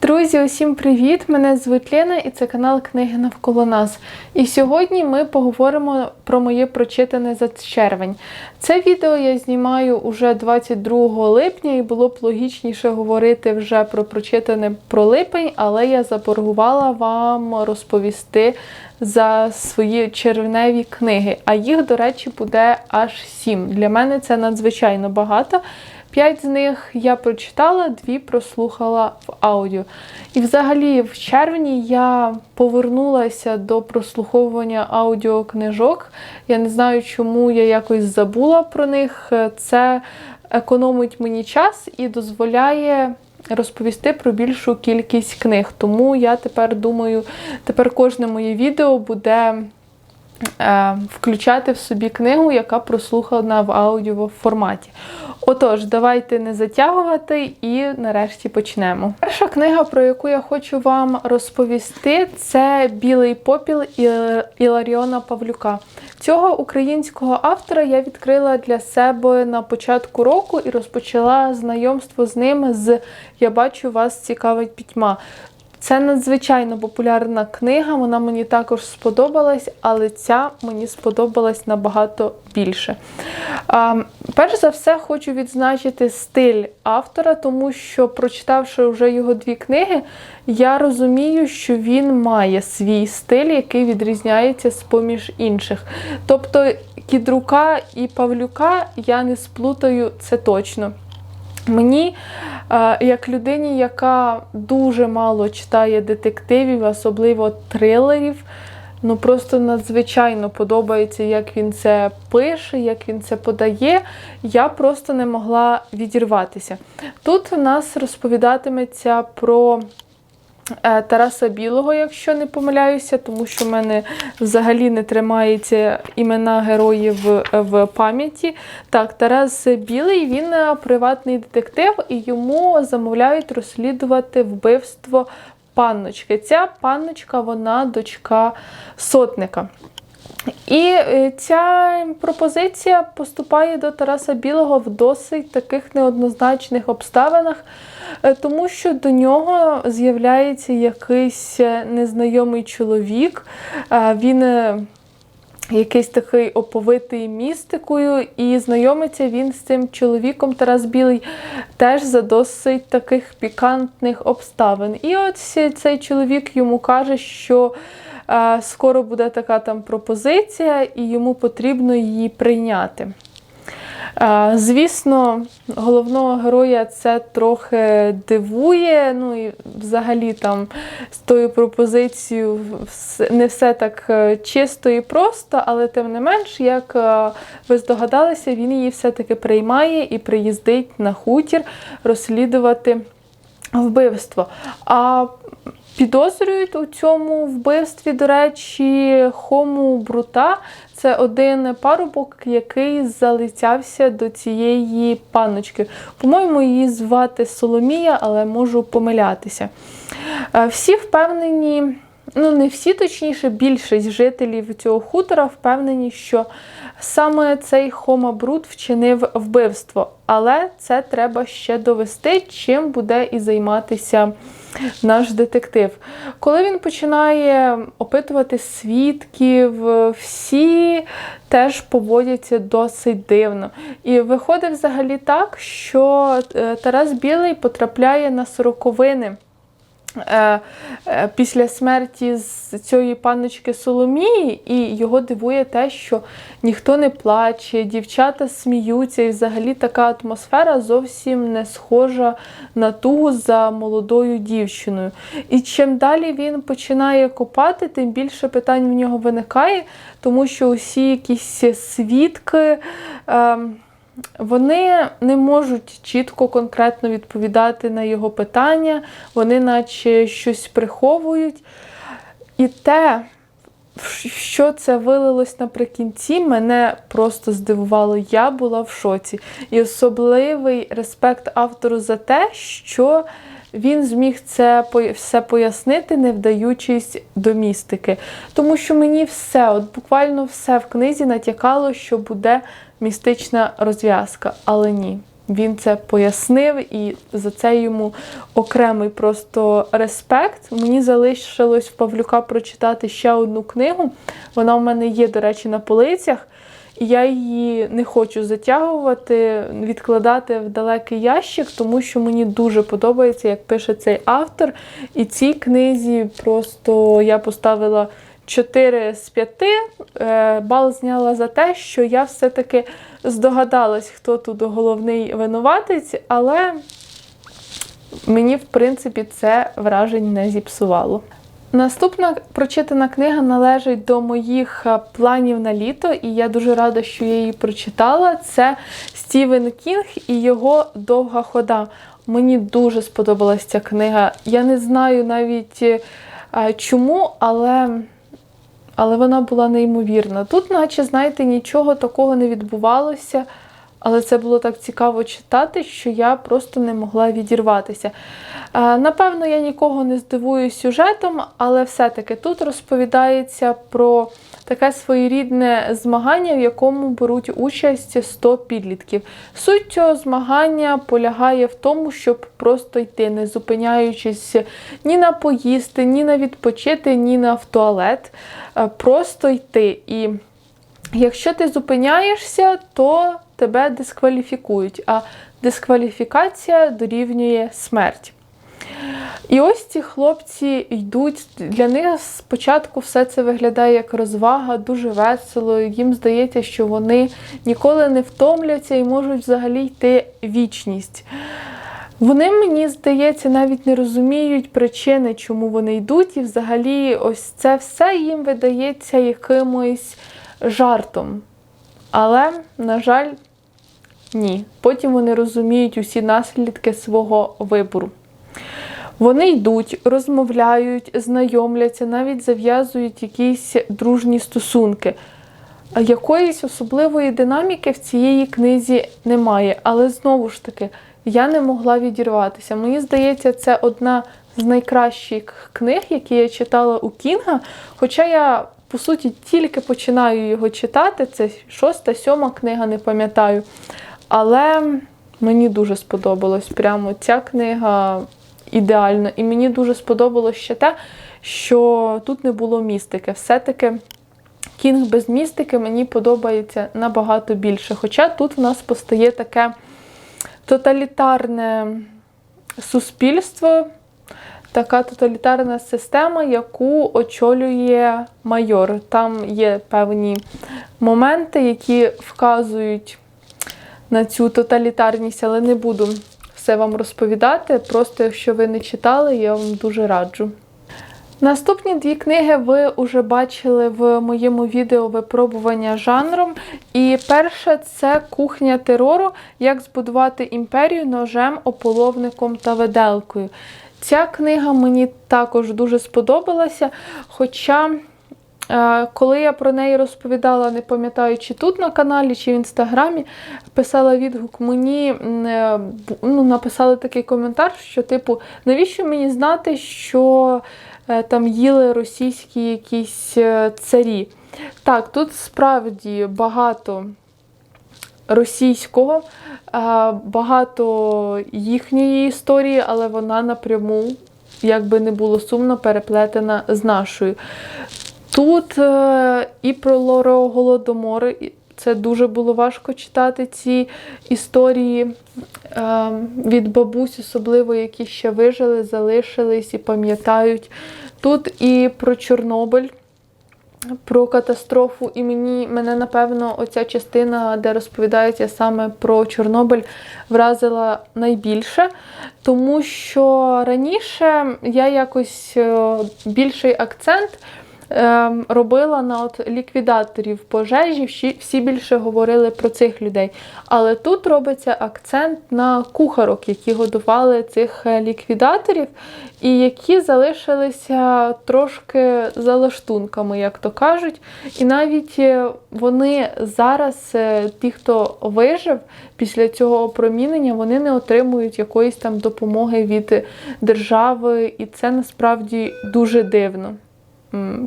Друзі, усім привіт! Мене звуть Лена і це канал Книги навколо нас. І сьогодні ми поговоримо про моє прочитане за червень. Це відео я знімаю уже 22 липня, і було б логічніше говорити вже про прочитане про липень, але я заборгувала вам розповісти за свої червневі книги. А їх, до речі, буде аж сім. Для мене це надзвичайно багато. П'ять з них я прочитала, дві прослухала в аудіо. І взагалі в червні я повернулася до прослуховування аудіокнижок. Я не знаю, чому я якось забула про них. Це економить мені час і дозволяє. Розповісти про більшу кількість книг. Тому я тепер думаю, тепер кожне моє відео буде включати в собі книгу, яка прослухана в аудіо форматі. Отож, давайте не затягувати і нарешті почнемо. Перша книга, про яку я хочу вам розповісти, це Білий попіл Іларіона Павлюка. Цього українського автора я відкрила для себе на початку року і розпочала знайомство з ним з Я бачу, вас цікавить пітьма. Це надзвичайно популярна книга, вона мені також сподобалась, але ця мені сподобалась набагато більше. Перш за все, хочу відзначити стиль автора, тому що, прочитавши вже його дві книги, я розумію, що він має свій стиль, який відрізняється з поміж інших. Тобто Кідрука і Павлюка я не сплутаю це точно. Мені, як людині, яка дуже мало читає детективів, особливо трилерів, ну просто надзвичайно подобається, як він це пише, як він це подає. Я просто не могла відірватися. Тут у нас розповідатиметься про Е, Тараса Білого, якщо не помиляюся, тому що в мене взагалі не тримається імена героїв в пам'яті. Так, Тарас Білий, він е, приватний детектив, і йому замовляють розслідувати вбивство панночки. Ця панночка, вона дочка сотника. І е, ця пропозиція поступає до Тараса Білого в досить таких неоднозначних обставинах, е, тому що до нього з'являється якийсь е, незнайомий чоловік. Він якийсь такий оповитий містикою, і знайомиться він з цим чоловіком Тарас Білий теж за досить таких пікантних обставин. І от цей чоловік йому каже, що скоро буде така там пропозиція, і йому потрібно її прийняти. Звісно, головного героя це трохи дивує. Ну і взагалі там з тою пропозицією не все так е, чисто і просто, але тим не менш, як е, ви здогадалися, він її все-таки приймає і приїздить на хутір розслідувати вбивство. А Підозрюють у цьому вбивстві, до речі, Хому Брута. Це один парубок, який залицявся до цієї панночки. По-моєму, її звати Соломія, але можу помилятися. Е, всі впевнені, ну не всі, точніше, більшість жителів цього хутора впевнені, що саме цей Хома Брут вчинив вбивство. Але це треба ще довести, чим буде і займатися наш детектив. Коли він починає опитувати свідків, всі теж поводяться досить дивно. І виходить взагалі так, що е, Тарас Білий потрапляє на сороковини. Е, е, після смерті з цієї панночки Соломії, і його дивує те, що ніхто не плаче, дівчата сміються, і взагалі така атмосфера зовсім не схожа на тугу за молодою дівчиною. І чим далі він починає копати, тим більше питань в нього виникає, тому що усі якісь свідки. Е, вони не можуть чітко, конкретно відповідати на його питання, вони наче щось приховують. І те, що це вилилось наприкінці, мене просто здивувало. Я була в шоці. І особливий респект автору за те, що він зміг це все пояснити, не вдаючись до містики. Тому що мені все, от буквально все в книзі натякало, що буде містична розв'язка, але ні. він це пояснив, і за це йому окремий просто респект. Мені залишилось в Павлюка прочитати ще одну книгу. Вона в мене є, до речі, на полицях. І я її не хочу затягувати, відкладати в далекий ящик, тому що мені дуже подобається, як пише цей автор. І цій книзі просто я поставила 4 з 5. Е, Бал зняла за те, що я все-таки здогадалась, хто тут головний винуватець, але мені, в принципі, це вражень не зіпсувало. Наступна прочитана книга належить до моїх е, планів на літо, і я дуже рада, що я її прочитала. Це Стівен Кінг і його довга хода. Мені дуже сподобалась ця книга. Я не знаю навіть е, чому, але але вона була неймовірна. Тут, наче, знаєте, нічого такого не відбувалося, але це було так цікаво читати, що я просто не могла відірватися. Е, Напевно, я нікого не здивую сюжетом, але все-таки тут розповідається про таке своєрідне змагання, в якому беруть участь 100 підлітків. Суть цього змагання полягає в тому, щоб просто йти, не зупиняючись ні на поїсти, ні на відпочити, ні на в туалет. Е, Просто йти. І якщо ти зупиняєшся, то тебе дискваліфікують, а дискваліфікація дорівнює смерть. І ось ці хлопці йдуть. Для них спочатку все це виглядає як розвага, дуже весело. Їм здається, що вони ніколи не втомляться і можуть взагалі йти вічність. Вони, мені здається, навіть не розуміють причини, чому вони йдуть, і взагалі ось це все їм видається якимось жартом. Але, на жаль, ні. Потім вони розуміють усі наслідки свого вибору. Вони йдуть, розмовляють, знайомляться, навіть зав'язують якісь дружні стосунки. Якоїсь особливої динаміки в цієї книзі немає. Але знову ж таки, я не могла відірватися. Мені здається, це одна з найкращих книг, які я читала у Кінга. Хоча я, по суті, тільки починаю його читати. Це шоста, сьома книга, не пам'ятаю. Але мені дуже сподобалось прямо ця книга ідеально. І мені дуже сподобалось ще те, що тут не було містики. Все-таки кінг без містики мені подобається набагато більше. Хоча тут в нас постає таке тоталітарне суспільство, така тоталітарна система, яку очолює майор. Там є певні моменти, які вказують на цю тоталітарність, але не буду все вам розповідати. Просто якщо ви не читали, я вам дуже раджу. Наступні дві книги ви вже бачили в моєму відео випробування жанром. І перша це кухня терору, як збудувати імперію ножем, ополовником та веделкою. Ця книга мені також дуже сподобалася. Хоча, е, коли я про неї розповідала, не пам'ятаю, чи тут на каналі, чи в інстаграмі, писала відгук, мені е, ну, написали такий коментар, що, типу, навіщо мені знати, що е, там їли російські якісь царі. Так, тут справді багато російського, багато їхньої історії, але вона напряму, як би не було сумно, переплетена з нашою. Тут е, і про Лоро Голодомор, це дуже було важко читати ці історії е, від бабусь, особливо, які ще вижили, залишились і пам'ятають. Тут і про Чорнобиль про катастрофу, і мені мене, напевно, оця частина, де розповідається саме про Чорнобиль, вразила найбільше, тому що раніше я якось е, більший акцент. Ем, робила на от ліквідаторів пожежі, всі, всі більше говорили про цих людей. Але тут робиться акцент на кухарок, які годували цих е, ліквідаторів, і які залишилися трошки за лаштунками, як то кажуть. І навіть е, вони зараз, е, ті, хто вижив після цього опромінення, вони не отримують якоїсь там допомоги від держави, і це насправді дуже дивно.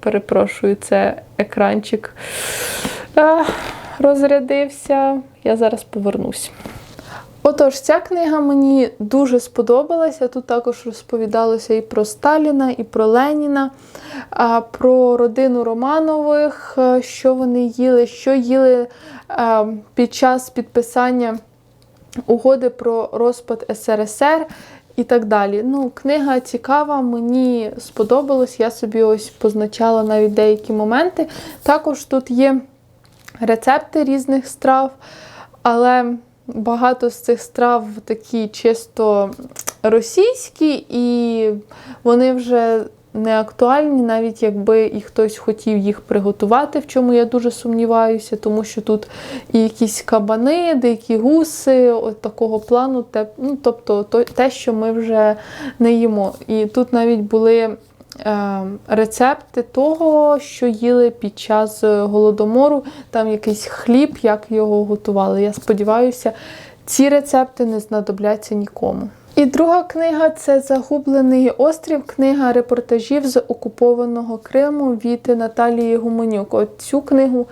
Перепрошую, це екранчик розрядився. Я зараз повернусь. Отож, ця книга мені дуже сподобалася. Тут також розповідалося і про Сталіна, і про Леніна, про родину Романових, е, що вони їли, що їли е, під час підписання угоди про розпад СРСР і так далі. Ну, Книга цікава, мені сподобалось, я собі ось позначала навіть деякі моменти. Також тут є рецепти різних страв, але багато з цих страв такі чисто російські, і вони вже не актуальні, навіть якби і хтось хотів їх приготувати, в чому я дуже сумніваюся, тому що тут і якісь кабани, дикі гуси, от такого плану, те, ну, тобто то, те, що ми вже не їмо. І тут навіть були. е, Рецепти того, що їли під час голодомору, там якийсь хліб, як його готували. Я сподіваюся, ці рецепти не знадобляться нікому. І друга книга це Загублений острів, книга репортажів з окупованого Криму від Наталії Гуменюк. От цю книгу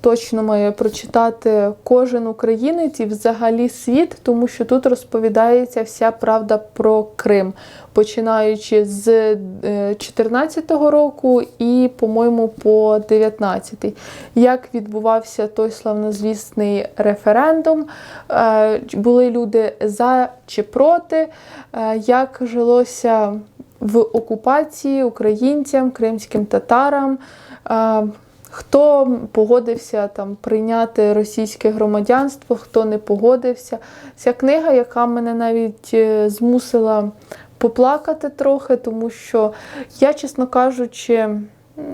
точно має прочитати кожен українець і взагалі світ, тому що тут розповідається вся правда про Крим, починаючи з 2014 року і, по-моєму, по 19 Як відбувався той славнозвісний референдум, е, були люди за чи проти, е, як жилося в окупації українцям, кримським татарам. Хто погодився там прийняти російське громадянство, хто не погодився. Ця книга, яка мене навіть е, змусила поплакати трохи, тому що я, чесно кажучи,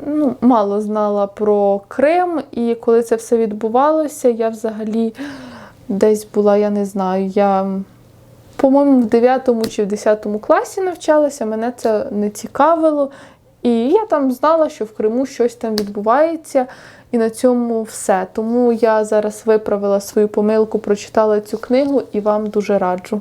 ну, мало знала про Крим, і коли це все відбувалося, я взагалі десь була, я не знаю, я. По-моєму, в 9 чи в 10 класі навчалася, мене це не цікавило. І я там знала, що в Криму щось там відбувається, і на цьому все. Тому я зараз виправила свою помилку, прочитала цю книгу і вам дуже раджу.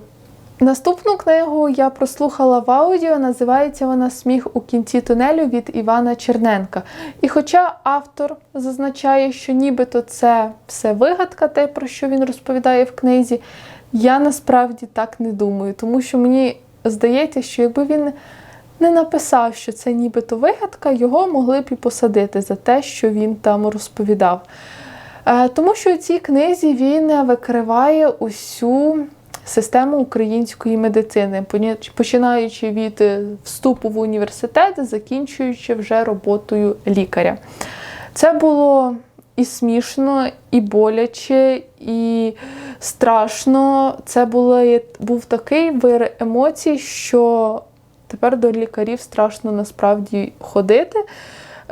Наступну книгу я прослухала в аудіо, називається вона Сміх у кінці тунелю від Івана Черненка. І хоча автор зазначає, що нібито це все вигадка, те, про що він розповідає в книзі, я насправді так не думаю, тому що мені здається, що якби він не написав, що це нібито вигадка, його могли б і посадити за те, що він там розповідав. Е, Тому що у цій книзі він викриває усю систему української медицини, починаючи від е, вступу в університет, закінчуючи вже роботою лікаря. Це було і смішно, і боляче, і страшно. Це було, був такий вир емоцій, що тепер до лікарів страшно насправді ходити.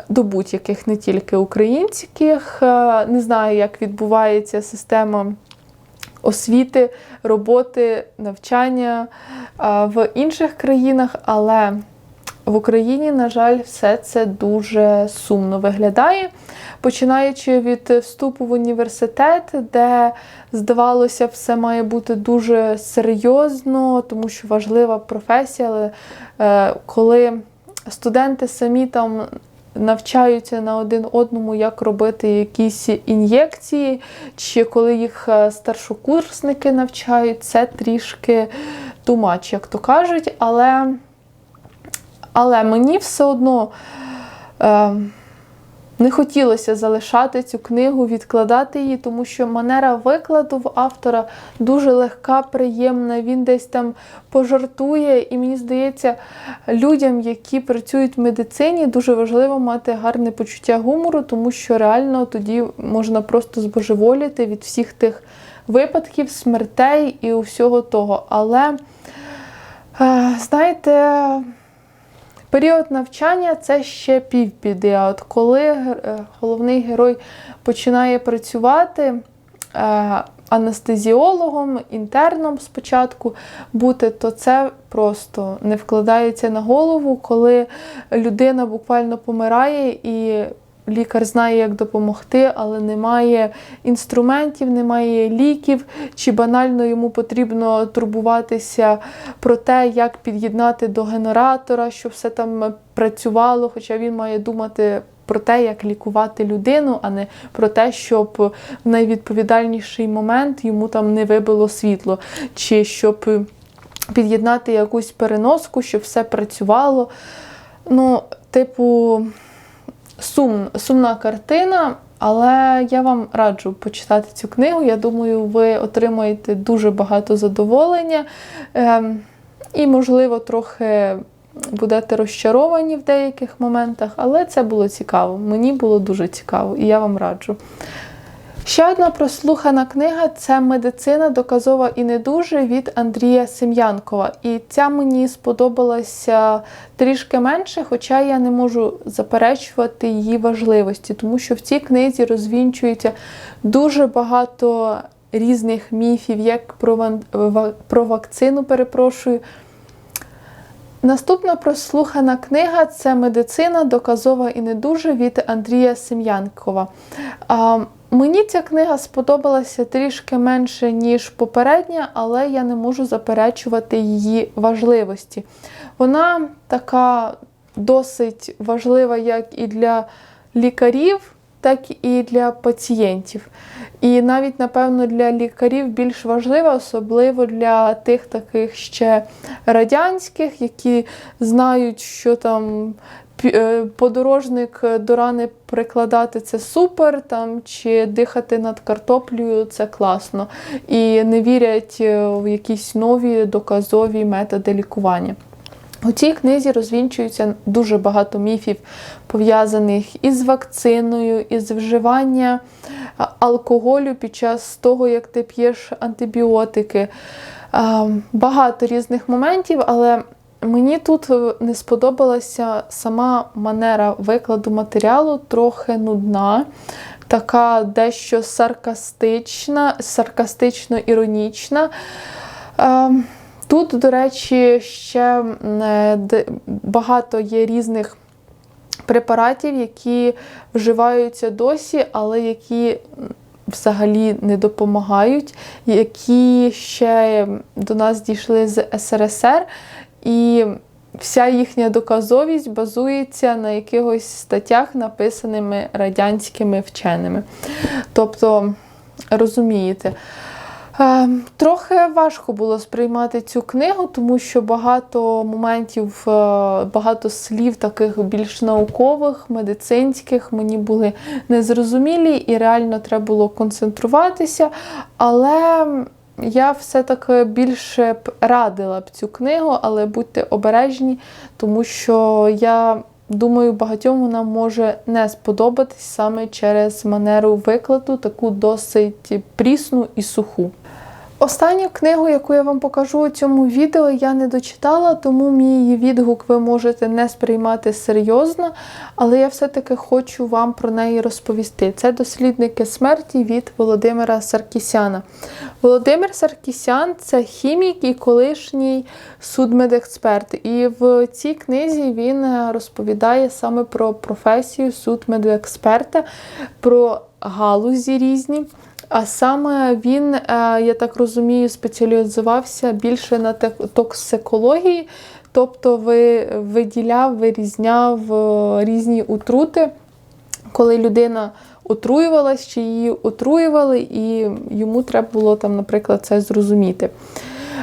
До будь-яких, не тільки українських. Е, Не знаю, як відбувається система освіти, роботи, навчання в інших країнах, але в Україні, на жаль, все це дуже сумно виглядає. Починаючи від вступу в університет, де, здавалося, все має бути дуже серйозно, тому що важлива професія, але е, коли студенти самі там навчаються на один одному, як робити якісь ін'єкції, чи коли їх е, старшокурсники навчають, це трішки тумач, як то кажуть, але, але мені все одно. Е, не хотілося залишати цю книгу, відкладати її, тому що манера викладу в автора дуже легка, приємна. Він десь там пожартує, і мені здається, людям, які працюють в медицині, дуже важливо мати гарне почуття гумору, тому що реально тоді можна просто збожеволіти від всіх тих випадків, смертей і усього того. Але, е, знаєте. Період навчання це ще півбіди. А от коли е, головний герой починає працювати е, анестезіологом, інтерном спочатку бути, то це просто не вкладається на голову, коли людина буквально помирає і. Лікар знає, як допомогти, але немає інструментів, немає ліків, чи банально йому потрібно турбуватися про те, як під'єднати до генератора, щоб все там працювало, хоча він має думати про те, як лікувати людину, а не про те, щоб в найвідповідальніший момент йому там не вибило світло, чи щоб під'єднати якусь переноску, щоб все працювало. Ну, типу, сум, сумна картина. Але я вам раджу почитати цю книгу. Я думаю, ви отримаєте дуже багато задоволення ем, і, можливо, трохи будете розчаровані в деяких моментах, але це було цікаво. Мені було дуже цікаво, і я вам раджу. Ще одна прослухана книга це Медицина доказова і не дуже від Андрія Сем'янкова. І ця мені сподобалася трішки менше, хоча я не можу заперечувати її важливості, тому що в цій книзі розвінчується дуже багато різних міфів, як про, про вакцину, перепрошую. Наступна прослухана книга це Медицина доказова і не дуже від Андрія Сем'янкова. Мені ця книга сподобалася трішки менше, ніж попередня, але я не можу заперечувати її важливості. Вона така досить важлива як і для лікарів, так і для пацієнтів. І навіть, напевно, для лікарів більш важлива, особливо для тих таких ще радянських, які знають, що там подорожник до рани прикладати це супер, там, чи дихати над картоплею це класно. І не вірять е, в якісь нові доказові методи лікування. У цій книзі розвінчується дуже багато міфів, пов'язаних із вакциною, із вживання алкоголю під час того, як ти п'єш антибіотики. Багато різних моментів, але мені тут е, не сподобалася сама манера викладу матеріалу, трохи нудна, така дещо саркастична, саркастично-іронічна. Ем, Тут, до речі, ще е, багато є різних препаратів, які вживаються досі, але які взагалі не допомагають, які ще до нас дійшли з СРСР, і вся їхня доказовість базується на якихось статтях, написаними радянськими вченими. Тобто, розумієте. Е, Трохи важко було сприймати цю книгу, тому що багато моментів, е, багато слів таких більш наукових, медицинських мені були незрозумілі і реально треба було концентруватися. Але я все-таки більше б радила б цю книгу, але будьте обережні, тому що я думаю, багатьом вона може не сподобатись саме через манеру викладу, таку досить прісну і суху. Останню книгу, яку я вам покажу у цьому відео, я не дочитала, тому мій відгук ви можете не сприймати серйозно, але я все-таки хочу вам про неї розповісти. Це дослідники смерті від Володимира Саркісяна. Володимир Саркісян це хімік і колишній судмедексперт. І в цій книзі він е, розповідає саме про професію судмедексперта, про галузі різні. А саме він, е, я так розумію, спеціалізувався більше на токсикології, тобто ви виділяв, вирізняв е, різні отрути, коли людина отруювалась, чи її отруювали, і йому треба було там, наприклад, це зрозуміти.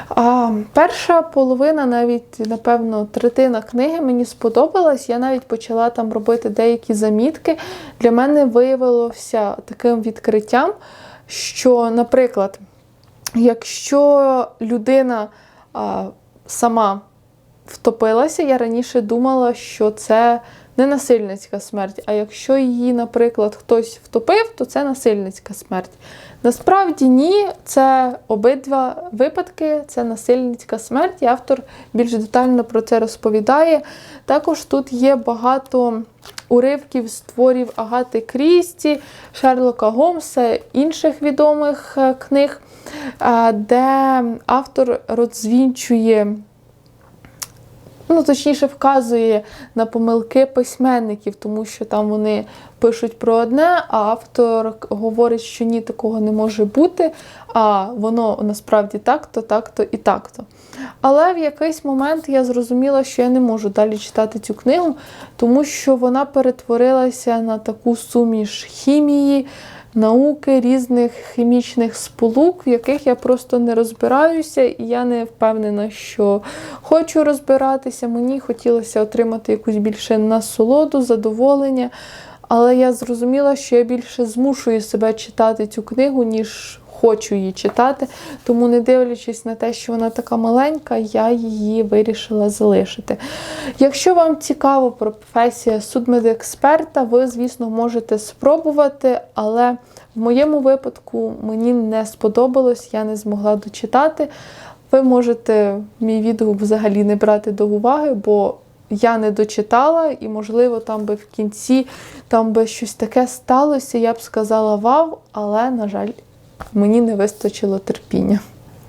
А перша половина, навіть, напевно, третина книги мені сподобалась. Я навіть почала там робити деякі замітки. Для мене виявилося таким відкриттям, що, наприклад, якщо людина а, сама втопилася, я раніше думала, що це не насильницька смерть. А якщо її, наприклад, хтось втопив, то це насильницька смерть. Насправді ні, це обидва випадки, це насильницька смерть. І автор більш детально про це розповідає. Також тут є багато уривків з творів Агати Крісті, Шерлока Гомса, інших відомих е, книг, е, де автор розвінчує ну точніше, вказує на помилки письменників, тому що там вони пишуть про одне, а автор говорить, що ні, такого не може бути, а воно насправді так-то, так-то і так-то. Але в якийсь момент я зрозуміла, що я не можу далі читати цю книгу, тому що вона перетворилася на таку суміш хімії, науки, різних хімічних сполук, в яких я просто не розбираюся, і я не впевнена, що хочу розбиратися. Мені хотілося отримати якусь більше насолоду, задоволення. Але я зрозуміла, що я більше змушую себе читати цю книгу, ніж хочу її читати. Тому, не дивлячись на те, що вона така маленька, я її вирішила залишити. Якщо вам цікаво про професія судмедексперта, ви, звісно, можете спробувати, але в моєму випадку мені не сподобалось, я не змогла дочитати. Ви можете мій відгук взагалі не брати до уваги, бо я не дочитала, і, можливо, там би в кінці там би щось таке сталося, я б сказала вау, але, на жаль, мені не вистачило терпіння.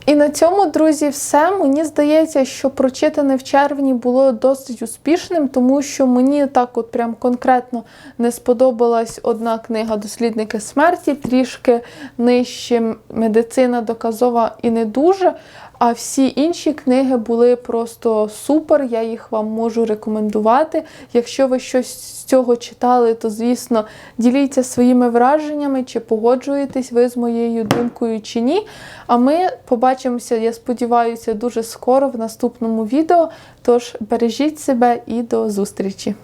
І на цьому, друзі, все. Мені здається, що прочитане в червні було досить успішним, тому що мені так, от прям конкретно не сподобалась одна книга Дослідники смерті, трішки нижче медицина доказова і не дуже. А всі інші книги були просто супер. Я їх вам можу рекомендувати. Якщо ви щось з цього читали, то звісно діліться своїми враженнями, чи погоджуєтесь ви з моєю думкою чи ні. А ми побачимося, я сподіваюся, дуже скоро в наступному відео. Тож бережіть себе і до зустрічі!